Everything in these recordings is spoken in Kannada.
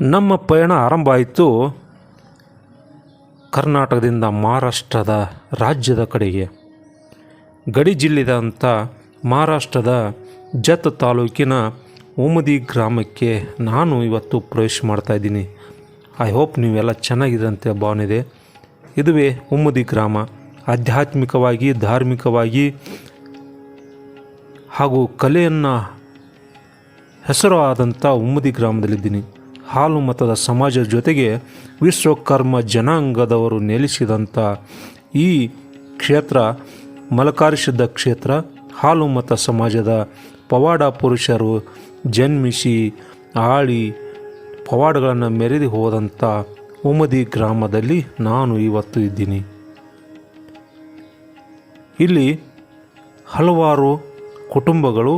ನಮ್ಮ ಪಯಣ ಆರಂಭ ಆಯಿತು ಕರ್ನಾಟಕದಿಂದ ಮಹಾರಾಷ್ಟ್ರದ ರಾಜ್ಯದ ಕಡೆಗೆ. ಗಡಿ ಜಿಲ್ಲೆದಂಥ ಮಹಾರಾಷ್ಟ್ರದ ಜತ್ ತಾಲೂಕಿನ ಉಮದಿ ಗ್ರಾಮಕ್ಕೆ ನಾನು ಇವತ್ತು ಪ್ರವೇಶ ಮಾಡ್ತಾಯಿದ್ದೀನಿ ಐ ಹೋಪ್ ನೀವೆಲ್ಲ ಚೆನ್ನಾಗಿದೆ ಅಂತ ಭಾವನೆ ಇದೆ ಇದುವೇ ಉಮ್ಮದಿ ಗ್ರಾಮ. ಆಧ್ಯಾತ್ಮಿಕವಾಗಿ, ಧಾರ್ಮಿಕವಾಗಿ ಹಾಗೂ ಕಲೆಯನ್ನು ಹೆಸರು ಆದಂಥ ಉಮ್ಮದಿ ಗ್ರಾಮದಲ್ಲಿದ್ದೀನಿ. ಹಾಲು ಮತದ ಸಮಾಜದ ಜೊತೆಗೆ ವಿಶ್ವಕರ್ಮ ಜನಾಂಗದವರು ನೆಲೆಸಿದಂಥ ಈ ಕ್ಷೇತ್ರ ಮಲಕಾರಿಸಿದ್ದ ಕ್ಷೇತ್ರ, ಹಾಲು ಮತ ಸಮಾಜದ ಪವಾಡ ಪುರುಷರು ಜನ್ಮಿಸಿ ಆಳಿ ಪವಾಡಗಳನ್ನು ಮೆರೆದು ಹೋದಂಥ ಉಮದಿ ಗ್ರಾಮದಲ್ಲಿ ನಾನು ಇವತ್ತು ಇದ್ದೀನಿ. ಇಲ್ಲಿ ಹಲವಾರು ಕುಟುಂಬಗಳು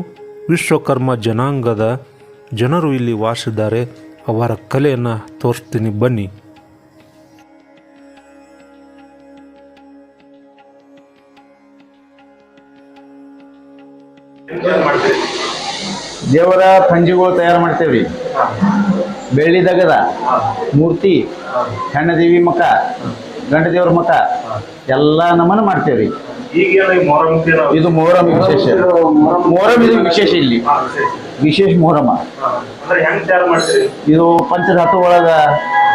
ವಿಶ್ವಕರ್ಮ ಜನಾಂಗದ ಜನರು ಇಲ್ಲಿ ವಾಸಿದ್ದಾರೆ. ಅವರ ಕಲೆಯನ್ನು ತೋರಿಸ್ತೀನಿ, ಬನ್ನಿ. ದೇವರ ಪಂಜಿಗಳು ತಯಾರು ಮಾಡ್ತೇವ್ರಿ. ಬೆಳ್ಳಿ ದಗದ, ಮೂರ್ತಿ, ಹೆಣ್ಣದೇವಿ ಮಕ ಗಂಡ ದೇವ್ರ ಮಕ ಎಲ್ಲ ನಮನ ಮಾಡ್ತೇವ್ರಿ. ಇದು ಮೊಹರಂ ವಿಶೇಷ. ಮೊಹರಂ ಇದು ವಿಶೇಷ ಇಲ್ಲಿ. ವಿಶೇಷ ಮೊಹರಮ. ಹೆಂಗ್ ತಯಾರು ಮಾಡ್ತೀರಿ? ಇದು ಪಂಚಧಾತು ಒಳಗ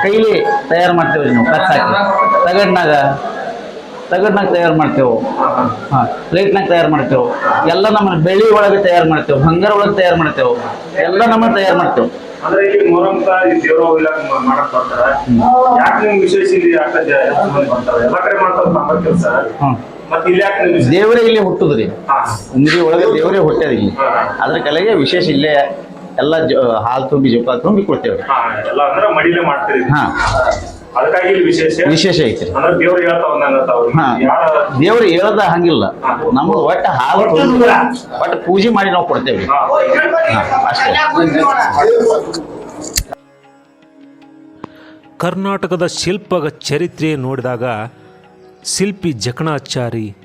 ಕೈಲಿ ತಯಾರು ಮಾಡ್ತೇವೆ ನಾವು ಕಚ್ಚಾಕಿ ತಗಡ್ನಾಗ ತಗಡ್ನಾಗ ತಯಾರು ಮಾಡ್ತೇವೆ. ಹಾಂ ಪ್ಲೇಟ್ನಾಗ ತಯಾರು ಮಾಡ್ತೇವೆ. ಎಲ್ಲ ನಮ್ಮ ಬೆಳಿ ಒಳಗೆ ತಯಾರು ಮಾಡ್ತೇವೆ ಬಂಗಾರ ಒಳಗೆ ತಯಾರು ಮಾಡ್ತೇವೆ. ಎಲ್ಲ ನಮ್ಮ ತಯಾರು ಮಾಡ್ತೇವೆ. ಅಂದ್ರೆ ಇಲ್ಲಿ ದೇವ್ರ ಇಲಾಖ ಮಾಡಕ್ ಬರ್ತಾರ. ಯಾಕೆ ನಿಮ್ಗೆ ವಿಶೇಷ ಇಲ್ಲಿ ಕಡೆ ಮಾಡ್ತಾರ ಕೆಲಸ ದೇವರೇ ಹುಟ್ಟುದ್ರಿ. ಒಳಗೆ ದೇವರೇ ಹುಟ್ಟದ ಇಲ್ಲಿ. ಅದ್ರ ಕಲೆಗೆ ವಿಶೇಷ ಇಲ್ಲೇ ಎಲ್ಲ ಜ- ಹಾಲು ತುಂಬಿ ಜೋಪಾಲ ತುಂಬಿ ಕೊಡ್ತೇವೆ. ಹಾ, ಎಲ್ಲ ಅಂದ್ರೆ ಮಡಿಲೇ ಮಾಡ್ತೀರಿ. ಹಾ. ಅದಕ್ಕಾಗಿ ಇಲ್ಲಿ ವಿಶೇಷ. ಐತಿ ಐತ್ರಿ. ಅಂದ್ರೆ ದೇವ್ರು ಹೇಳ್ತಾವ ನಂಗತ್ತಾವ್ರಿ ಹಾ. ಯಾರ ದೇವ್ರು ಹೇಳದ ಹಂಗಿಲ್ಲ. ನಮ್ದು ಒಟ್ಟ ಹಾಲು ತುಂಬಿ ಒಟ್ಟ ಪೂಜೆ ಮಾಡಿ ನಾವು ಕೊಡ್ತೇವೆ. ಹಾ. ಅಷ್ಟೇ. ಕರ್ನಾಟಕದ ಶಿಲ್ಪದ ಚರಿತ್ರೆ ನೋಡಿದಾಗ ಶಿಲ್ಪಿ ಜಕಣಾಚಾರಿ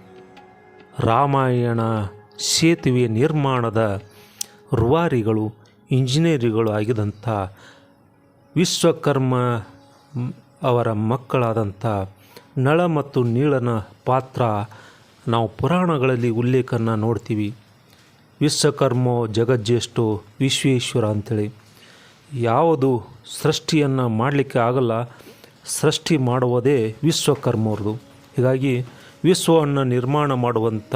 ರಾಮಾಯಣ ಸೇತುವೆ ನಿರ್ಮಾಣದ ರೂವಾರಿಗಳು ಇಂಜಿನಿಯರಿಗಳು ಆಗಿದಂಥ ವಿಶ್ವಕರ್ಮ ಅವರ ಮಕ್ಕಳಾದಂಥ ನಳ ಮತ್ತು ನೀಳನ ಪಾತ್ರ ನಾವು ಪುರಾಣಗಳಲ್ಲಿ ಉಲ್ಲೇಖನ ನೋಡ್ತೀವಿ. ವಿಶ್ವಕರ್ಮೋ ಜಗಜ್ಜೇಷ್ಠೋ ವಿಶ್ವೇಶ್ವರ ಅಂಥೇಳಿ ಯಾವುದು ಸೃಷ್ಟಿಯನ್ನು ಮಾಡಲಿಕ್ಕೆ ಆಗಲ್ಲ, ಸೃಷ್ಟಿ ಮಾಡುವುದೇ ವಿಶ್ವಕರ್ಮವ್ರದ್ದು ಹೀಗಾಗಿ ವಿಶ್ವವನ್ನು ನಿರ್ಮಾಣ ಮಾಡುವಂಥ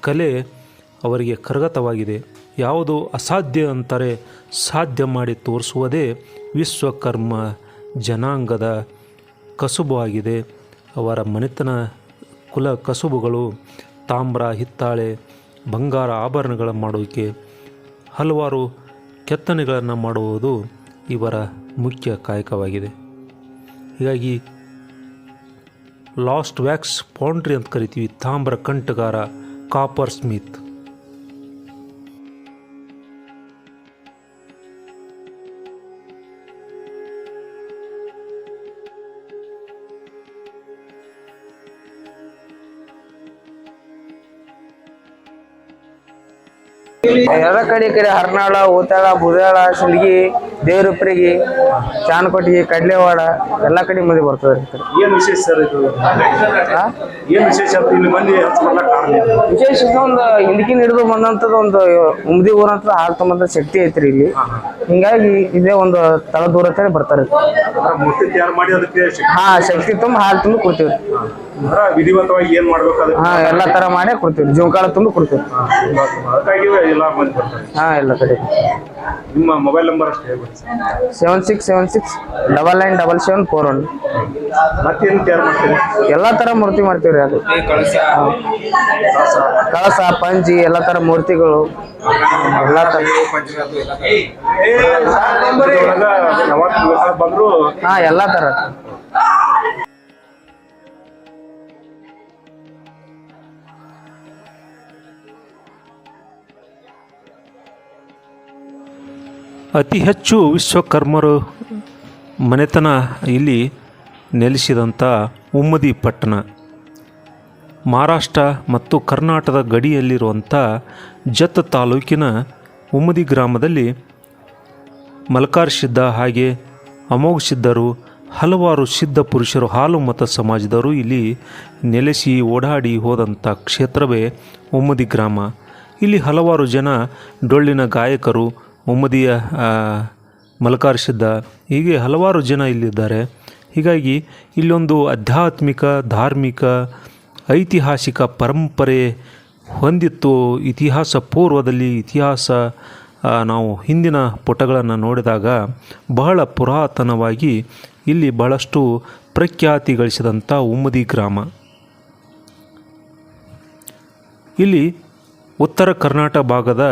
ಕಲೆ ಅವರಿಗೆ ಕರಗತವಾಗಿದೆ. ಯಾವುದು ಅಸಾಧ್ಯ ಅಂತಾರೆ ಸಾಧ್ಯ ಮಾಡಿ ತೋರಿಸುವುದೇ ವಿಶ್ವಕರ್ಮ ಜನಾಂಗದ ಕಸುಬು ಆಗಿದೆ. ಅವರ ಮನೆತನ ಕುಲ ಕಸುಬುಗಳು, ತಾಮ್ರ, ಹಿತ್ತಾಳೆ, ಬಂಗಾರ ಆಭರಣಗಳ ಮಾಡುವಿಕೆ, ಹಲವಾರು ಕೆತ್ತನೆಗಳನ್ನು ಮಾಡುವುದು ಇವರ ಮುಖ್ಯ ಕಾಯಕವಾಗಿದೆ. ಹೀಗಾಗಿ ಲಾಸ್ಟ್ ವ್ಯಾಕ್ಸ್ ಪೌಂಡ್ರಿ ಅಂತ ಕರಿತೀವಿ, ತಾಮ್ರ, ಕಂಟಗಾರ, ಕಾಪರ್ ಸ್ಮಿತ್. ಎಲ್ಲ ಕಡೆ ಈ ಕಡೆ ಹರ್ನಾಳ ಊತಾಳ ಬುದಾಳ ಸಿಲ್ಗಿ ದೇವ್ರಪ್ಪರಿಗೆ ಚಾನಕೊಟ್ಟಿಗೆ ಕಡ್ಲೆವಾಡ ಎಲ್ಲ ಕಡೆ ಮಂದಿ ಬರ್ತದೆ ಏನ್ ವಿಶೇಷ ಸರ್ ಇದು? ಆ? ಏನ್ ವಿಶೇಷ ಅಂತ ಇಲ್ಲಿ ಮಂದಿ ಹೆಚ್ಚು ಕಾರಣ ಏನು? ವಿಶೇಷ ಒಂದು ಹಿಂದಕಿನ ಹಿಡಿದು ಬಂದಂಥದ್ದು ಒಂದು ಉಮ್ದಿ ಊರಂತ ಹಾಲ್ ತುಂಬಂತ ಶಕ್ತಿ ಐತ್ರಿ ಇಲ್ಲಿ. ಹಿಂಗಾಗಿ ಇದೇ ಒಂದು ತಳ ದೂರತನೇ ಬರ್ತಾರೆ. ಅಂದ್ರೆ ಮೂರ್ತಿ ತಯಾರು ಮಾಡಿ ಅದಕ್ಕೆ ಶಕ್ತಿ- ಹಾ ಶಕ್ತಿ ತುಂಬ ಹಾಲು ತುಂಬ ಕೊಡ್ತೀವಿ. ವಿಧಿವಂತವಾಗಿ ಏನ್ ಮಾಡ್ಬೇಕು ಅದಕ್ಕೆ ಹಾ ಎಲ್ಲ ತರ ಮಾಡೇ ಕೊಡ್ತೀವಿ. ಜೋಕಾಳ ತುಂಬಿ ಕೊಡ್ತೀವಿ. ಅದಕ್ಕಾಗಿ ಎಲ್ಲ ಮಂದಿ ಬರ್ತಾರೆ ಹಾ ಎಲ್ಲ ಕಡೆ. ನಿಮ್ಮ ಮೊಬೈಲ್ ನಂಬರ್ ಅಷ್ಟೇ ಹೇಳ್ಬಿಡಿ sir. Seven six seven six double nine double seven four one ಮತ್ತೇನ್ ತಯಾರು ಮಾಡ್ತೀರಿ? ಎಲ್ಲಾ ತರ ಮೂರ್ತಿ ಮಾಡ್ತೀವ್ರಿ ಅದು. ಕಳಸ. ಪಂಜಿ ಎಲ್ಲಾ ತರ ಮೂರ್ತಿಗಳು. ಎಲ್ಲಾ ತರ. ಇದ್ರೊಳಗ ಯಾವತ್ತು ದಿವಸ ಬಂದ್ರು ಹಾ ಎಲ್ಲಾ ತರ. ಅತಿ ಹೆಚ್ಚು ವಿಶ್ವಕರ್ಮರು ಮನೆತನ ಇಲ್ಲಿ ನೆಲೆಸಿದಂಥ ಉಮ್ಮದಿ ಪಟ್ಟಣ. ಮಹಾರಾಷ್ಟ್ರ ಮತ್ತು ಕರ್ನಾಟಕದ ಗಡಿಯಲ್ಲಿರುವಂಥ ಜತ್ ತಾಲೂಕಿನ ಉಮ್ಮದಿ ಗ್ರಾಮದಲ್ಲಿ ಮಲ್ಕಾರ್ ಸಿದ್ಧ ಹಾಗೆ ಅಮೋಘ ಸಿದ್ಧರು ಹಲವಾರು ಸಿದ್ಧ ಪುರುಷರು, ಹಾಲು ಮತ ಸಮಾಜದವರು ಇಲ್ಲಿ ನೆಲೆಸಿ ಓಡಾಡಿ ಹೋದಂಥ ಕ್ಷೇತ್ರವೇ ಉಮ್ಮದಿ ಗ್ರಾಮ. ಇಲ್ಲಿ ಹಲವಾರು ಜನ ಡೊಳ್ಳಿನ ಗಾಯಕರು ಉಮ್ಮದಿಯ ಮಲಕಾರ್ಷಿದ್ದ ಮಲಕಾರ ಹೀಗೆ ಹಲವಾರು ಜನ ಇಲ್ಲಿದ್ದಾರೆ. ಹೀಗಾಗಿ ಇಲ್ಲೊಂದು ಆಧ್ಯಾತ್ಮಿಕ, ಧಾರ್ಮಿಕ, ಐತಿಹಾಸಿಕ ಪರಂಪರೆ ಹೊಂದಿತ್ತು. ಇತಿಹಾಸ ಪೂರ್ವದಲ್ಲಿ ಇತಿಹಾಸ ನಾವು ಹಿಂದಿನ ಪುಟಗಳನ್ನು ನೋಡಿದಾಗ ಬಹಳ ಪುರಾತನವಾಗಿ ಇಲ್ಲಿ ಬಹಳಷ್ಟು ಪ್ರಖ್ಯಾತಿ ಗಳಿಸಿದಂಥ ಉಮ್ಮದಿ ಗ್ರಾಮ. ಇಲ್ಲಿ ಉತ್ತರ ಕರ್ನಾಟಕ ಭಾಗದ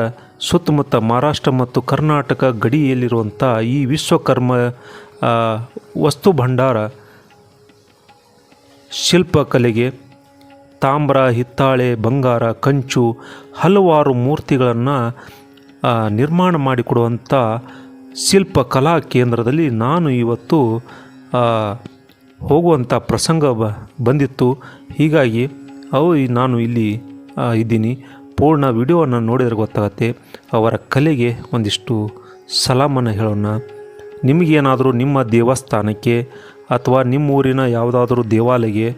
ಸುತ್ತಮುತ್ತ ಮಹಾರಾಷ್ಟ್ರ ಮತ್ತು ಕರ್ನಾಟಕ ಗಡಿಯಲ್ಲಿರುವಂಥ ಈ ವಿಶ್ವಕರ್ಮ ವಸ್ತು ಭಂಡಾರ ಶಿಲ್ಪಕಲೆಗೆ ತಾಮ್ರ, ಹಿತ್ತಾಳೆ, ಬಂಗಾರ, ಕಂಚು ಹಲವಾರು ಮೂರ್ತಿಗಳನ್ನು ನಿರ್ಮಾಣ ಮಾಡಿಕೊಡುವಂಥ ಶಿಲ್ಪ ಕಲಾ ಕೇಂದ್ರದಲ್ಲಿ ನಾನು ಇವತ್ತು ಹೋಗುವಂಥ ಪ್ರಸಂಗ ಬಂದಿತ್ತು. ಹೀಗಾಗಿ ಅವು ನಾನು ಇಲ್ಲಿ ಇದ್ದೀನಿ. ಪೂರ್ಣ ವಿಡಿಯೋವನ್ನು ನೋಡಿದರೆ ಗೊತ್ತಾಗತ್ತೆ, ಅವರ ಕಲೆಗೆ ಒಂದಿಷ್ಟು ಸಲಾಮನ್ನು ಹೇಳೋಣ. ನಿಮಗೇನಾದರೂ ನಿಮ್ಮ ದೇವಸ್ಥಾನಕ್ಕೆ ಅಥವಾ ನಿಮ್ಮ ಊರಿನ ಯಾವುದಾದ್ರೂ ದೇವಾಲಯಕ್ಕೆ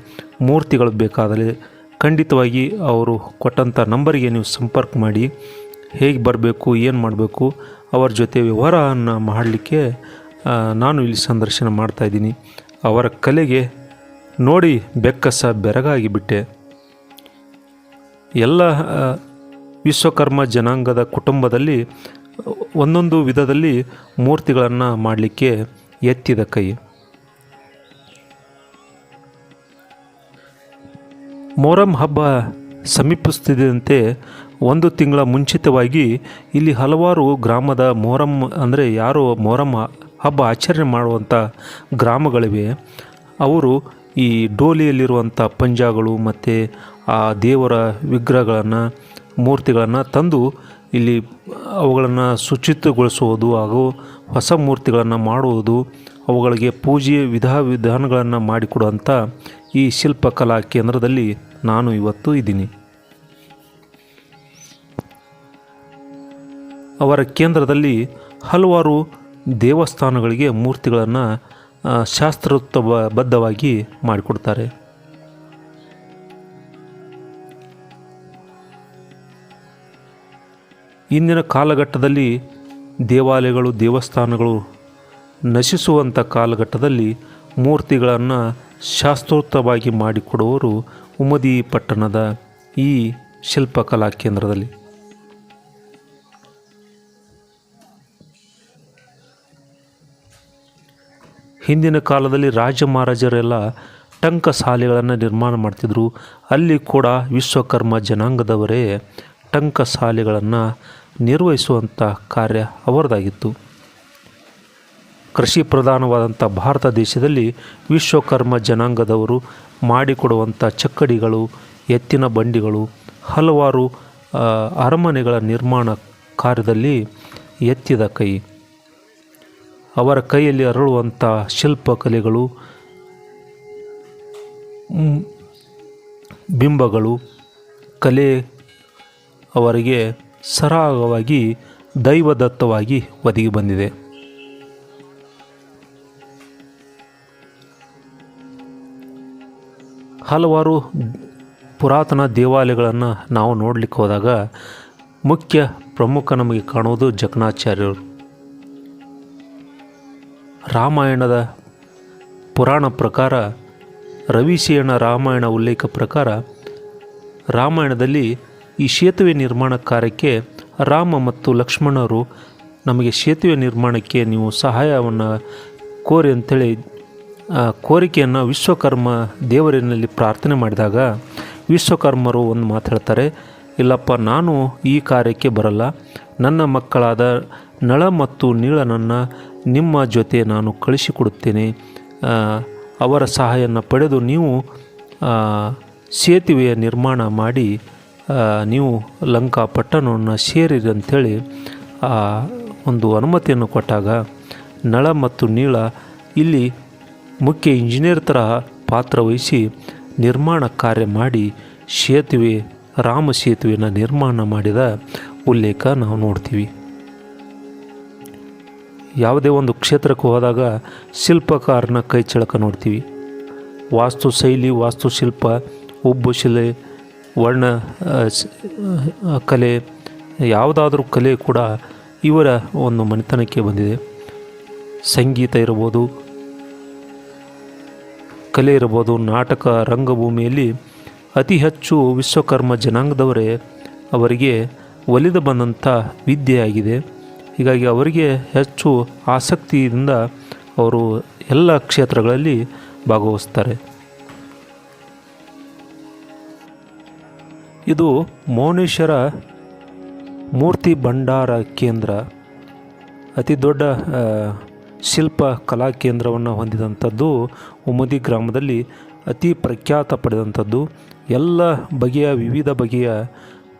ಮೂರ್ತಿಗಳು ಬೇಕಾದರೆ ಖಂಡಿತವಾಗಿ ಅವರು ಕೊಟ್ಟಂಥ ನಂಬರಿಗೆ ನೀವು ಸಂಪರ್ಕ ಮಾಡಿ, ಹೇಗೆ ಬರಬೇಕು, ಏನು ಮಾಡಬೇಕು, ಅವರ ಜೊತೆ ವ್ಯವಹಾರವನ್ನು ಮಾಡಲಿಕ್ಕೆ ನಾನು ಇಲ್ಲಿ ಸಂದರ್ಶನ ಮಾಡ್ತಾಯಿದ್ದೀನಿ ಅವರ ಕಲೆಗೆ ನೋಡಿ ಬೆಕ್ಕಸ ಬೆರಗಾಗಿ ಬಿಟ್ಟೆ ಎಲ್ಲ ವಿಶ್ವಕರ್ಮ ಜನಾಂಗದ ಕುಟುಂಬದಲ್ಲಿ ಒಂದೊಂದು ವಿಧದಲ್ಲಿ ಮೂರ್ತಿಗಳನ್ನು ಮಾಡಲಿಕ್ಕೆ ಎತ್ತಿದ ಕೈ. ಮೊಹರಂ ಹಬ್ಬ ಸಮೀಪಿಸುತ್ತಿದ್ದಂತೆ ಒಂದು ತಿಂಗಳ ಮುಂಚಿತವಾಗಿ ಇಲ್ಲಿ ಹಲವಾರು ಗ್ರಾಮದ ಮೊಹರಂ ಅಂದರೆ ಯಾರು ಮೊಹರಂ ಹಬ್ಬ ಆಚರಣೆ ಮಾಡುವಂಥ ಗ್ರಾಮಗಳಿವೆ. ಅವರು ಈ ಡೋಲಿಯಲ್ಲಿರುವಂಥ ಪಂಜಾಗಳು ಮತ್ತು ಆ ದೇವರ ವಿಗ್ರಹಗಳನ್ನು, ಮೂರ್ತಿಗಳನ್ನು ತಂದು ಇಲ್ಲಿ ಅವುಗಳನ್ನು ಶುಚಿತ್ವಗೊಳಿಸುವುದು ಹಾಗೂ ಹೊಸ ಮೂರ್ತಿಗಳನ್ನು ಮಾಡುವುದು, ಅವುಗಳಿಗೆ ಪೂಜೆ ವಿಧ ವಿಧಾನಗಳನ್ನು ಮಾಡಿಕೊಡುವಂಥ ಈ ಶಿಲ್ಪಕಲಾ ಕೇಂದ್ರದಲ್ಲಿ ನಾನು ಇವತ್ತು ಇದ್ದೀನಿ. ಅವರ ಕೇಂದ್ರದಲ್ಲಿ ಹಲವಾರು ದೇವಸ್ಥಾನಗಳಿಗೆ ಮೂರ್ತಿಗಳನ್ನು ಶಾಸ್ತ್ರೋಕ್ತಬದ್ಧವಾಗಿ ಮಾಡಿಕೊಡ್ತಾರೆ. ಇಂದಿನ ಕಾಲಘಟ್ಟದಲ್ಲಿ ದೇವಾಲಯಗಳು, ದೇವಸ್ಥಾನಗಳು ನಶಿಸುವಂಥ ಕಾಲಘಟ್ಟದಲ್ಲಿ ಮೂರ್ತಿಗಳನ್ನು ಶಾಸ್ತ್ರೋಕ್ತವಾಗಿ ಮಾಡಿಕೊಡುವವರು ಉಮದಿ ಪಟ್ಟಣದ ಈ ಶಿಲ್ಪಕಲಾ ಕೇಂದ್ರದಲ್ಲಿ. ಹಿಂದಿನ ಕಾಲದಲ್ಲಿ ರಾಜ ಮಹಾರಾಜರೆಲ್ಲ ಟಂಕ ಶಾಲೆಗಳನ್ನು ನಿರ್ಮಾಣ ಮಾಡ್ತಿದ್ರು. ಅಲ್ಲಿ ಕೂಡ ವಿಶ್ವಕರ್ಮ ಜನಾಂಗದವರೇ ಟಂಕ ಶಾಲೆಗಳನ್ನು ನಿರ್ವಹಿಸುವಂಥ ಕಾರ್ಯ ಅವರದಾಗಿತ್ತು. ಕೃಷಿ ಪ್ರಧಾನವಾದಂಥ ಭಾರತ ದೇಶದಲ್ಲಿ ವಿಶ್ವಕರ್ಮ ಜನಾಂಗದವರು ಮಾಡಿಕೊಡುವಂಥ ಚಕ್ಕಡಿಗಳು, ಎತ್ತಿನ ಬಂಡಿಗಳು, ಹಲವಾರು ಅರಮನೆಗಳ ನಿರ್ಮಾಣ ಕಾರ್ಯದಲ್ಲಿ ಎತ್ತಿದ ಕೈ. ಅವರ ಕೈಯಲ್ಲಿ ಅರಳುವಂಥ ಶಿಲ್ಪಕಲೆಗಳು ಬಿಂಬಗಳು, ಕಲೆ ಅವರಿಗೆ ಸರಾಗವಾಗಿ, ದೈವದತ್ತವಾಗಿ ಒದಗಿ ಬಂದಿದೆ. ಹಲವಾರು ಪುರಾತನ ದೇವಾಲಯಗಳನ್ನು ನಾವು ನೋಡಲಿಕ್ಕೆ ಹೋದಾಗ, ಮುಖ್ಯ ಪ್ರಮುಖ ನಮಗೆ ಕಾಣುವುದು ಜಕಣಾಚಾರ್ಯರು ರಾಮಾಯಣದ ಪುರಾಣ ಪ್ರಕಾರ ರವಿಶೇಣ ರಾಮಾಯಣ ಉಲ್ಲೇಖ ಪ್ರಕಾರ, ರಾಮಾಯಣದಲ್ಲಿ ಈ ಸೇತುವೆ ನಿರ್ಮಾಣ ಕಾರ್ಯಕ್ಕೆ ರಾಮ ಮತ್ತು ಲಕ್ಷ್ಮಣರು ನಮಗೆ ಸೇತುವೆ ನಿರ್ಮಾಣಕ್ಕೆ ನೀವು ಸಹಾಯವನ್ನು ಕೋರಿ ಅಂಥೇಳಿ ಕೋರಿಕೆಯನ್ನು ವಿಶ್ವಕರ್ಮ ದೇವರಿನಲ್ಲಿ ಪ್ರಾರ್ಥನೆ ಮಾಡಿದಾಗ ವಿಶ್ವಕರ್ಮರು ಒಂದು ಮಾತು ಹೇಳ್ತಾರೆ, ಇಲ್ಲಪ್ಪ, ನಾನು ಈ ಕಾರ್ಯಕ್ಕೆ ಬರಲ್ಲ. ನನ್ನ ಮಕ್ಕಳಾದ ನಳ ಮತ್ತು ನೀಳನನ್ನು ನಿಮ್ಮ ಜೊತೆ ನಾನು ಕಳಿಸಿಕೊಡುತ್ತೇನೆ. ಅವರ ಸಹಾಯವನ್ನು ಪಡೆದು ನೀವು ಸೇತುವೆಯ ನಿರ್ಮಾಣ ಮಾಡಿ ನೀವು ಲಂಕಾ ಪಟ್ಟಣವನ್ನು ಸೇರಿರಿ ಅಂಥೇಳಿ ಒಂದು ಅನುಮತಿಯನ್ನು ಕೊಟ್ಟಾಗ, ನಳ ಮತ್ತು ನೀಳ ಇಲ್ಲಿ ಮುಖ್ಯ ಇಂಜಿನಿಯರ್ ಥರ ಪಾತ್ರವಹಿಸಿ ನಿರ್ಮಾಣ ಕಾರ್ಯ ಮಾಡಿ ಸೇತುವೆ, ರಾಮ ಸೇತುವೆಯನ್ನು ನಿರ್ಮಾಣ ಮಾಡಿದ ಉಲ್ಲೇಖ ನಾವು ನೋಡ್ತೀವಿ. ಯಾವುದೇ ಒಂದು ಕ್ಷೇತ್ರಕ್ಕೆ ಹೋದಾಗ ಶಿಲ್ಪಕಾರನ ಕೈ ಚಳಕ ನೋಡ್ತೀವಿ. ವಾಸ್ತು ಶೈಲಿ ವಾಸ್ತುಶಿಲ್ಪ, ಉಬ್ಬು ಶಿಲೆ, ವರ್ಣ ಕಲೆ, ಯಾವುದಾದ್ರೂ ಕಲೆ ಕೂಡ ಇವರ ಒಂದು ಮನೆತನಕ್ಕೆ ಬಂದಿದೆ. ಸಂಗೀತ ಇರ್ಬೋದು ಕಲೆ ಇರ್ಬೋದು ನಾಟಕ ರಂಗಭೂಮಿಯಲ್ಲಿ ಅತಿ ಹೆಚ್ಚು ವಿಶ್ವಕರ್ಮ ಜನಾಂಗದವರೇ ಅವರಿಗೆ ಒಲಿದು ಬಂದಂಥ ವಿದ್ಯೆಯಾಗಿದೆ. ಹೀಗಾಗಿ ಅವರಿಗೆ ಹೆಚ್ಚು ಆಸಕ್ತಿಯಿಂದ ಅವರು ಎಲ್ಲ ಕ್ಷೇತ್ರಗಳಲ್ಲಿ ಭಾಗವಹಿಸ್ತಾರೆ. ಇದು ಮೌನೇಶ್ವರ ಮೂರ್ತಿ ಭಂಡಾರ ಕೇಂದ್ರ. ಅತಿ ದೊಡ್ಡ ಶಿಲ್ಪ ಕಲಾ ಕೇಂದ್ರವನ್ನು ಹೊಂದಿದಂಥದ್ದು ಉಮದಿ ಗ್ರಾಮದಲ್ಲಿ ಅತಿ ಪ್ರಖ್ಯಾತ ಪಡೆದಂಥದ್ದು. ಎಲ್ಲ ಬಗೆಯ, ವಿವಿಧ ಬಗೆಯ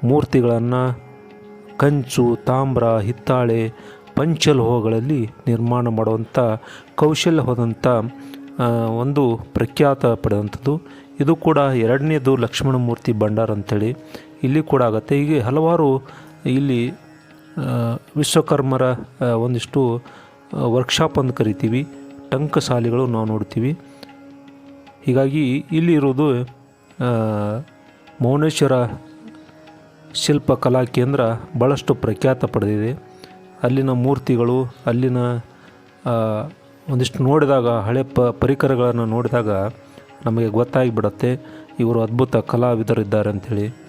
ಮೂರ್ತಿಗಳನ್ನು ಕಂಚು, ತಾಮ್ರ, ಹಿತ್ತಾಳೆ ಪಂಚಲೋಹಗಳಲ್ಲಿ ನಿರ್ಮಾಣ ಮಾಡುವಂಥ ಕೌಶಲ್ಯ ಹೋದಂಥ ಒಂದು ಪ್ರಖ್ಯಾತ ಪಡೆದಂಥದ್ದು. ಇದು ಕೂಡ ಎರಡನೇದು ಲಕ್ಷ್ಮಣ ಮೂರ್ತಿ ಭಂಡಾರ ಅಂಥೇಳಿ ಇಲ್ಲಿ ಕೂಡ ಆಗುತ್ತೆ. ಹೀಗೆ ಹಲವಾರು ಇಲ್ಲಿ ವಿಶ್ವಕರ್ಮರ ಒಂದಿಷ್ಟು ವರ್ಕ್ಶಾಪ್ ಅಂತ ಕರಿತೀವಿ. ಟಂಕಶಾಲೆಗಳು ನಾವು ನೋಡ್ತೀವಿ. ಹೀಗಾಗಿ ಇಲ್ಲಿ ಇರೋದು ಮೌನೇಶ್ವರ ಶಿಲ್ಪ ಕಲಾ ಕೇಂದ್ರ ಭಾಳಷ್ಟು ಪ್ರಖ್ಯಾತ ಪಡೆದಿದೆ. ಅಲ್ಲಿನ ಮೂರ್ತಿಗಳು, ಅಲ್ಲಿನ ಒಂದಿಷ್ಟು ನೋಡಿದಾಗ, ಹಳೆ ಪ, ಪರಿಕರಗಳನ್ನು ನೋಡಿದಾಗ ನಮಗೆ ಗೊತ್ತಾಗಿಬಿಡತ್ತೆ. ಇವರು ಅದ್ಭುತ ಕಲಾವಿದರಿದ್ದಾರೆ ಅಂಥೇಳಿ